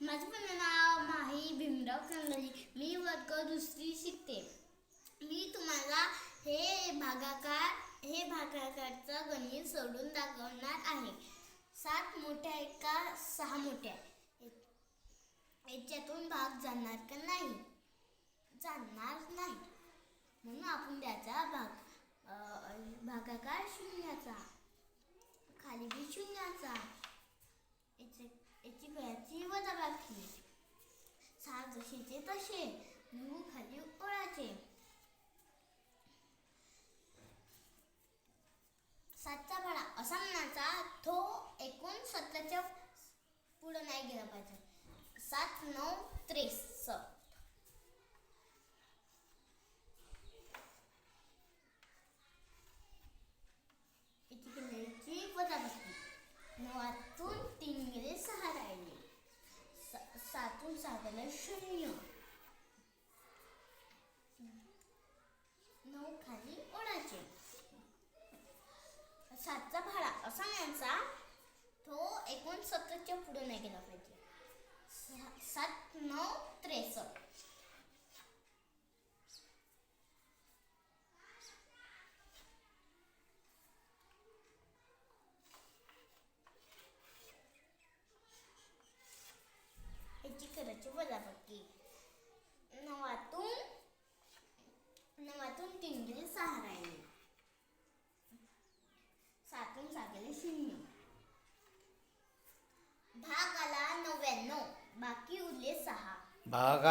माझं पण नाव माही भीमराव कंगली मी वर्ग दुसरी शिकते. मी तुम्हाला हे भागाकार हे भागाकारचं गणित सोडून दाखवणार आहे. सात मोठ्या एका सहा मोठ्या याच्यातून भाग जाणार का नाही? जाणार नाही. म्हणून आपण त्याचा भाग भागाकार शून्याचा खाली बी शून्याचा. तसे नऊ खाली ओळाचे सातचा भाडा असा म्हणायचा तो एकूण सतराच्या पुढं नाही गेला पाहिजे. सात नऊ त्रेस. याची नवातून तीन गेले सहा राहिले. सातून सहा गेले शून्य नऊ खाली ओढायचे सातचा भाडा असा म्हणायचा तो एकोणसत्तरच्या पुढे नाही गेला पाहिजे. सात नऊ त्रेसष्ट. ह्याची करायची वजाबाकी नवातून नवातून तीन गेले सहा राहिले. सातून सहा गेले शून्य. भाग